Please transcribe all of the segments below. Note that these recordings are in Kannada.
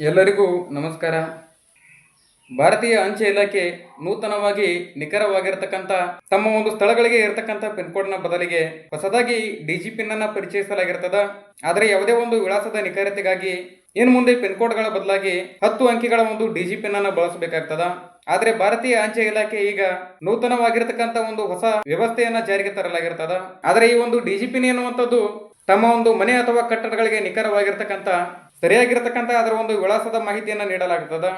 ಎಲ್ಲರಿಗೂ ನಮಸ್ಕಾರ. ಭಾರತೀಯ ಅಂಚೆ ಇಲಾಖೆ ನೂತನವಾಗಿ ನಿಖರವಾಗಿರ್ತಕ್ಕಂಥ, ತಮ್ಮ ಒಂದು ಸ್ಥಳಗಳಿಗೆ ಇರತಕ್ಕಂಥ ಪಿನ್ ಕೋಡ್ನ ಬದಲಿಗೆ ಹೊಸದಾಗಿ ಡಿ ಜಿ ಪಿನ್ ಅನ್ನ ಪರಿಚಯಿಸಲಾಗಿರ್ತದ. ಆದರೆ ಯಾವುದೇ ಒಂದು ವಿಳಾಸದ ನಿಖರತೆಗಾಗಿ ಇನ್ನು ಮುಂದೆ ಪಿನ್ ಕೋಡ್ಗಳ ಬದಲಾಗಿ ಹತ್ತು ಅಂಕಿಗಳ ಒಂದು ಡಿ ಪಿನ್ ಅನ್ನ ಬಳಸಬೇಕಾಗ್ತದ. ಆದರೆ ಭಾರತೀಯ ಅಂಚೆ ಇಲಾಖೆ ಈಗ ನೂತನವಾಗಿರ್ತಕ್ಕಂಥ ಒಂದು ಹೊಸ ವ್ಯವಸ್ಥೆಯನ್ನ ಜಾರಿಗೆ ತರಲಾಗಿರ್ತದ. ಆದರೆ ಈ ಒಂದು ಡಿ ಜಿ ಪಿನ್ ಎನ್ನುವಂಥದ್ದು ತಮ್ಮ ಒಂದು ಮನೆ ಅಥವಾ ಕಟ್ಟಡಗಳಿಗೆ ನಿಖರವಾಗಿರ್ತಕ್ಕಂಥ ಸರಿಯಾಗಿರ್ತಕ್ಕಂಥ ಅದರ ಒಂದು ವಿಳಾಸದ ಮಾಹಿತಿಯನ್ನ ನೀಡಲಾಗುತ್ತದೆ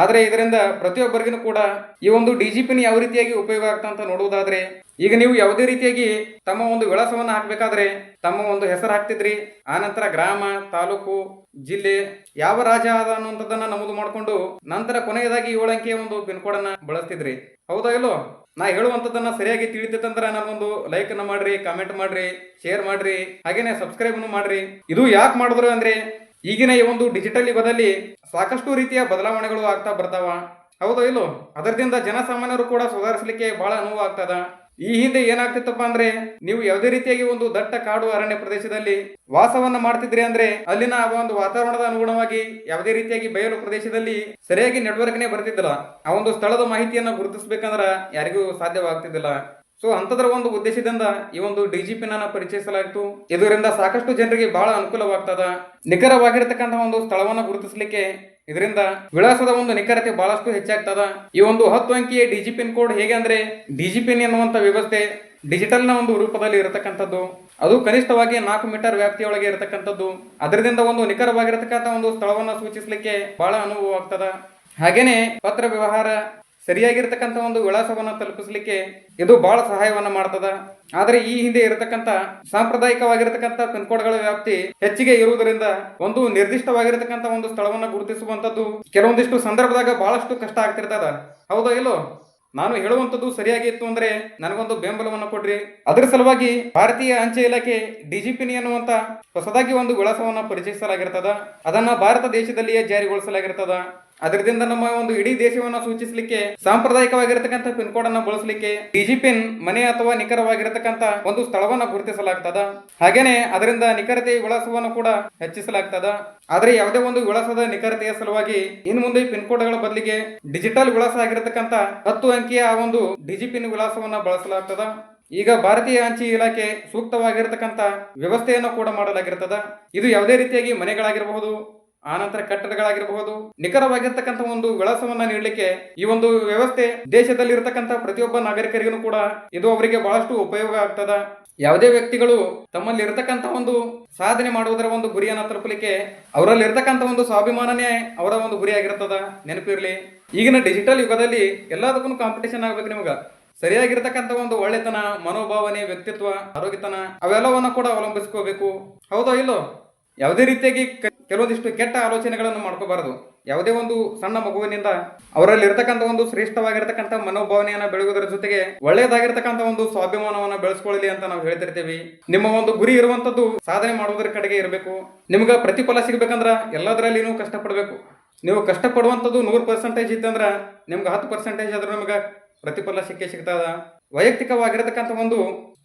ಆದರೆ ಇದರಿಂದ ಪ್ರತಿಯೊಬ್ಬರಿಗೂ ಕೂಡ ಈ ಒಂದು ಡಿ ಜಿ ಪಿನ ಯಾವ ರೀತಿಯಾಗಿ ಉಪಯೋಗ ಆಗ್ತಾ ಅಂತ ನೋಡುವುದಾದ್ರೆ, ಈಗ ನೀವು ಯಾವುದೇ ರೀತಿಯಾಗಿ ತಮ್ಮ ಒಂದು ವಿಳಾಸವನ್ನು ಹಾಕಬೇಕಾದ್ರೆ ತಮ್ಮ ಒಂದು ಹೆಸರು ಹಾಕ್ತಿದ್ರಿ ಆನಂತರ ಗ್ರಾಮ, ತಾಲೂಕು, ಜಿಲ್ಲೆ, ಯಾವ ರಾಜ ಅದ ಅನ್ನುವಂಥದ್ದನ್ನ ನಮೂದು ಮಾಡಿಕೊಂಡು ನಂತರ ಕೊನೆಯದಾಗಿ ಏಳು ಅಂಕೆಯ ಒಂದು ಪಿನ್ ಕೋಡ್ ಅನ್ನ ಬಳಸ್ತಿದ್ರಿ. ಹೌದಾ ಇಲ್ಲೋ? ನಾ ಹೇಳುವಂಥದ್ದನ್ನ ಸರಿಯಾಗಿ ತಿಳಿತೈತಂದ್ರೆ ನನ್ನೊಂದು ಲೈಕ್ ಅನ್ನ ಮಾಡ್ರಿ ಕಮೆಂಟ್ ಮಾಡ್ರಿ ಶೇರ್ ಮಾಡ್ರಿ, ಹಾಗೇನೆ ಸಬ್ಸ್ಕ್ರೈಬ್ ಮಾಡ್ರಿ. ಇದು ಯಾಕೆ ಮಾಡಿದ್ರು ಅಂದ್ರೆ ಈಗಿನ ಈ ಒಂದು ಡಿಜಿಟಲ್ ಯುಗದಲ್ಲಿ ಸಾಕಷ್ಟು ರೀತಿಯ ಬದಲಾವಣೆಗಳು ಆಗ್ತಾ ಬರ್ತಾವ. ಹೌದೋ ಇಲ್ಲೋ? ಅದರಿಂದ ಜನಸಾಮಾನ್ಯರು ಕೂಡ ಸುಧಾರಿಸಲಿಕ್ಕೆ ಬಹಳ ಅನುಭವ ಆಗ್ತದ ಈ ಹಿಂದೆ ಏನಾಗ್ತಿತ್ತಪ್ಪ ಅಂದ್ರೆ, ನೀವು ಯಾವುದೇ ರೀತಿಯಾಗಿ ಒಂದು ದಟ್ಟ ಕಾಡು ಅರಣ್ಯ ಪ್ರದೇಶದಲ್ಲಿ ವಾಸವನ್ನ ಮಾಡ್ತಿದ್ರಿ ಅಂದ್ರೆ, ಅಲ್ಲಿನ ಒಂದು ವಾತಾವರಣದ ಅನುಗುಣವಾಗಿ ಯಾವುದೇ ರೀತಿಯಾಗಿ ಬಯಲು ಪ್ರದೇಶದಲ್ಲಿ ಸರಿಯಾಗಿ ನೆಟ್ವರ್ಕ್ನೇ ಬರ್ತಿದ್ದಿಲ್ಲ. ಆ ಒಂದು ಸ್ಥಳದ ಮಾಹಿತಿಯನ್ನು ಗುರುತಿಸಬೇಕಂದ್ರ ಯಾರಿಗೂ ಸಾಧ್ಯವಾಗ್ತಿದ್ದಿಲ್ಲ. ಸೊ ಅಂಥದ್ರ ಒಂದು ಉದ್ದೇಶದಿಂದ ಈ ಒಂದು ಡಿಜಿಪಿನ ಪರಿಚಯಿಸಲಾಯಿತು. ಇದರಿಂದ ಸಾಕಷ್ಟು ಜನರಿಗೆ ಬಹಳ ಅನುಕೂಲವಾಗ್ತದ. ನಿಖರವಾಗಿರ್ತಕ್ಕಂಥ ಒಂದು ಸ್ಥಳವನ್ನ ಗುರುತಿಸಲಿಕ್ಕೆ ಇದರಿಂದ ವಿಳಾಸದ ಒಂದು ನಿಖರತೆ ಬಹಳಷ್ಟು ಹೆಚ್ಚಾಗ್ತದ. ಈ ಒಂದು ಹತ್ತು ಅಂಕಿಯ ಡಿಜಿಪಿನ್ ಕೋಡ್ ಹೇಗೆ ಅಂದ್ರೆ ಡಿಜಿಪಿನ್ ಎನ್ನುವಂತ ವ್ಯವಸ್ಥೆ ಡಿಜಿಟಲ್ನ ಒಂದು ರೂಪದಲ್ಲಿ ಇರತಕ್ಕಂಥದ್ದು. ಅದು ಕನಿಷ್ಠವಾಗಿ ನಾಲ್ಕು ಮೀಟರ್ ವ್ಯಾಪ್ತಿಯೊಳಗೆ ಇರತಕ್ಕಂಥದ್ದು. ಅದರಿಂದ ಒಂದು ನಿಖರವಾಗಿರತಕ್ಕಂಥ ಒಂದು ಸ್ಥಳವನ್ನ ಸೂಚಿಸಲಿಕ್ಕೆ ಬಹಳ ಅನುಭವವಾಗ್ತದ ಹಾಗೇನೆ ಪತ್ರ ವ್ಯವಹಾರ ಸರಿಯಾಗಿರ್ತಕ್ಕಂಥ ಒಂದು ವಿಳಾಸವನ್ನ ತಲುಪಿಸಲಿಕ್ಕೆ ಇದು ಬಹಳ ಸಹಾಯವನ್ನ ಮಾಡ್ತದ. ಆದ್ರೆ ಈ ಹಿಂದೆ ಇರತಕ್ಕಂತ ಸಾಂಪ್ರದಾಯಿಕವಾಗಿರತಕ್ಕಂತ ಪಿನ್ ಕೋಡ್ಗಳ ವ್ಯಾಪ್ತಿ ಹೆಚ್ಚಿಗೆ ಇರುವುದರಿಂದ ಒಂದು ನಿರ್ದಿಷ್ಟವಾಗಿರತಕ್ಕಂತ ಒಂದು ಸ್ಥಳವನ್ನ ಗುರುತಿಸುವಂತದ್ದು ಕೆಲವೊಂದಿಷ್ಟು ಸಂದರ್ಭದಾಗ ಬಹಳಷ್ಟು ಕಷ್ಟ ಆಗ್ತಿರ್ತದ. ಹೌದಾ ಇಲ್ಲೋ? ನಾನು ಹೇಳುವಂತದ್ದು ಸರಿಯಾಗಿ ಇತ್ತು ಅಂದ್ರೆ ನನಗೊಂದು ಬೆಂಬಲವನ್ನು ಕೊಡ್ರಿ. ಅದರ ಸಲುವಾಗಿ ಭಾರತೀಯ ಅಂಚೆ ಇಲಾಖೆ ಡಿಜಿಪಿನಿ ಅನ್ನುವಂತ ಹೊಸದಾಗಿ ಒಂದು ವಿಳಾಸವನ್ನ ಪರಿಚಯಿಸಲಾಗಿರ್ತದ. ಅದನ್ನ ಭಾರತ ದೇಶದಲ್ಲಿಯೇ ಜಾರಿಗೊಳಿಸಲಾಗಿರ್ತದ. ಅದರಿಂದ ನಮ್ಮ ಒಂದು ಇಡೀ ದೇಶವನ್ನು ಸೂಚಿಸಲಿಕ್ಕೆ, ಸಾಂಪ್ರದಾಯಿಕವಾಗಿರತಕ್ಕಂಥ ಪಿನ್ ಕೋಡ್ ಅನ್ನ ಬಳಸಲಿಕ್ಕೆ ಡಿಜಿಪಿನ್ ಮನೆ ಅಥವಾ ನಿಖರವಾಗಿರತಕ್ಕಂಥ ಒಂದು ಸ್ಥಳವನ್ನು ಗುರುತಿಸಲಾಗ್ತದ. ಹಾಗೇನೆ ಅದರಿಂದ ನಿಖರತೆ ವಿಳಾಸವನ್ನು ಕೂಡ ಹೆಚ್ಚಿಸಲಾಗ್ತದ. ಆದರೆ ಯಾವುದೇ ಒಂದು ವಿಳಾಸದ ನಿಖರತೆಯ ಸಲುವಾಗಿ ಇನ್ನು ಮುಂದೆ ಪಿನ್ ಕೋಡ್ಗಳ ಬದಲಿಗೆ ಡಿಜಿಟಲ್ ವಿಳಾಸ ಆಗಿರತಕ್ಕಂಥ ಹತ್ತು ಅಂಕಿಯ ಆ ಒಂದು ಡಿಜಿಪಿನ್ ವಿಳಾಸವನ್ನ ಬಳಸಲಾಗ್ತದ. ಈಗ ಭಾರತೀಯ ಅಂಚೆ ಇಲಾಖೆ ಸೂಕ್ತವಾಗಿರತಕ್ಕಂಥ ವ್ಯವಸ್ಥೆಯನ್ನು ಕೂಡ ಮಾಡಲಾಗಿರ್ತದ. ಇದು ಯಾವುದೇ ರೀತಿಯಾಗಿ ಮನೆಗಳಾಗಿರಬಹುದು ಆನಂತರ ಕಟ್ಟಡಗಳಾಗಿರಬಹುದು. ನಿಖರವಾಗಿರ್ತಕ್ಕಂಥ ಒಂದು ವಿಳಾಸವನ್ನ ನೀಡಲಿಕ್ಕೆ ಈ ಒಂದು ವ್ಯವಸ್ಥೆ ದೇಶದಲ್ಲಿ ಇರತಕ್ಕಂಥ ಪ್ರತಿಯೊಬ್ಬ ನಾಗರಿಕರಿಗೂ ಕೂಡ ಇದು ಅವರಿಗೆ ಬಹಳಷ್ಟು ಉಪಯೋಗ ಆಗ್ತದ. ಯಾವುದೇ ವ್ಯಕ್ತಿಗಳು ತಮ್ಮಲ್ಲಿ ಇರತಕ್ಕಂಥ ಒಂದು ಸಾಧನೆ ಮಾಡುವುದರ ಒಂದು ಗುರಿಯನ್ನ ತಲುಪಲಿಕ್ಕೆ ಅವರಲ್ಲಿ ಇರತಕ್ಕಂಥ ಒಂದು ಸ್ವಾಭಿಮಾನನೇ ಅವರ ಒಂದು ಗುರಿಯಾಗಿರ್ತದ ನೆನಪಿರ್ಲಿ ಈಗಿನ ಡಿಜಿಟಲ್ ಯುಗದಲ್ಲಿ ಎಲ್ಲದಕ್ಕೂ ಕಾಂಪಿಟೇಷನ್ ಆಗ್ಬೇಕು ನಿಮಗ. ಸರಿಯಾಗಿರ್ತಕ್ಕಂಥ ಒಂದು ಒಳ್ಳೆತನ, ಮನೋಭಾವನೆ, ವ್ಯಕ್ತಿತ್ವ, ಆರೋಗ್ಯತನ, ಅವೆಲ್ಲವನ್ನ ಕೂಡ ಅವಲಂಬಿಸ್ಕೋಬೇಕು. ಹೌದೋ ಇಲ್ಲೋ? ಯಾವುದೇ ರೀತಿಯಾಗಿ ಕೆಲವೊಂದಿಷ್ಟು ಕೆಟ್ಟ ಆಲೋಚನೆಗಳನ್ನು ಮಾಡ್ಕೋಬಾರದು. ಯಾವುದೇ ಒಂದು ಸಣ್ಣ ಮಗುವಿನಿಂದ ಅವರಲ್ಲಿ ಇರತಕ್ಕಂಥ ಒಂದು ಶ್ರೇಷ್ಠವಾಗಿರ್ತಕ್ಕಂಥ ಮನೋಭಾವನೆಯನ್ನು ಬೆಳಗುವುದರ ಜೊತೆಗೆ ಒಳ್ಳೆಯದಾಗಿರ್ತಕ್ಕಂಥ ಒಂದು ಸ್ವಾಭಿಮಾನವನ್ನು ಬೆಳೆಸ್ಕೊಳ್ಳಲಿ ಅಂತ ನಾವು ಹೇಳ್ತಿರ್ತೀವಿ. ನಿಮ್ಮ ಒಂದು ಗುರಿ ಇರುವಂತದ್ದು ಸಾಧನೆ ಮಾಡುವುದರ ಕಡೆಗೆ ಇರಬೇಕು. ನಿಮ್ಗೆ ಪ್ರತಿಫಲ ಸಿಗ್ಬೇಕಂದ್ರ ನೀವು ಕಷ್ಟಪಡಬೇಕು. ನೀವು ಕಷ್ಟಪಡುವಂಥದ್ದು ನೂರು ಪರ್ಸೆಂಟೇಜ್ ಇತ್ತಂದ್ರೆ ನಿಮ್ಗೆ ಹತ್ತು ಪರ್ಸೆಂಟೇಜ್ ಆದ್ರೂ ನಿಮ್ಗೆ ಪ್ರತಿಫಲ ಸಿಕ್ಕೇ ಸಿಗ್ತದ? ವೈಯಕ್ತಿಕವಾಗಿರತಕ್ಕಂಥ ಒಂದು,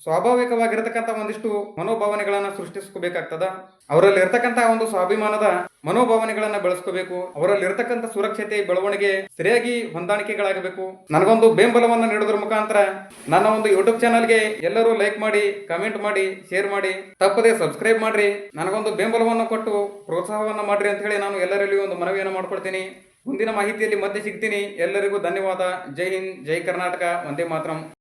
ಸ್ವಾಭಾವಿಕವಾಗಿರತಕ್ಕಂಥ ಒಂದಿಷ್ಟು ಮನೋಭಾವನೆಗಳನ್ನ ಸೃಷ್ಟಿಸ್ಕೋಬೇಕಾಗ್ತದ? ಅವರಲ್ಲಿ ಇರ್ತಕ್ಕಂತಹ ಒಂದು ಸ್ವಾಭಿಮಾನದ ಮನೋಭಾವನೆಗಳನ್ನ ಬೆಳೆಸ್ಕೋಬೇಕು. ಅವರಲ್ಲಿ ಇರತಕ್ಕಂಥ ಸುರಕ್ಷತೆ, ಬೆಳವಣಿಗೆ ಸರಿಯಾಗಿ ಹೊಂದಾಣಿಕೆಗಳಾಗಬೇಕು. ನನಗೊಂದು ಬೆಂಬಲವನ್ನು ನೀಡೋದ್ರ ಮುಖಾಂತರ ನನ್ನ ಒಂದು ಯೂಟ್ಯೂಬ್ ಚಾನಲ್ಗೆ ಎಲ್ಲರೂ ಲೈಕ್ ಮಾಡಿ ಕಮೆಂಟ್ ಮಾಡಿ ಶೇರ್ ಮಾಡಿ. ತಪ್ಪದೆ ಸಬ್ಸ್ಕ್ರೈಬ್ ಮಾಡ್ರಿ. ನನಗೊಂದು ಬೆಂಬಲವನ್ನು ಕೊಟ್ಟು, ಪ್ರೋತ್ಸಾಹವನ್ನ ಮಾಡ್ರಿ ಅಂತ ಹೇಳಿ ನಾನು ಎಲ್ಲರಲ್ಲಿ ಒಂದು ಮನವಿಯನ್ನು ಮಾಡ್ಕೊಳ್ತೀನಿ. ಮುಂದಿನ ಮಾಹಿತಿಯಲ್ಲಿ ಮತ್ತೆ ಸಿಗ್ತೀನಿ. ಎಲ್ಲರಿಗೂ ಧನ್ಯವಾದ. ಜೈ ಹಿಂದ್ ಜೈ ಕರ್ನಾಟಕ. ಒಂದೇ ಮಾತ್ರಂ.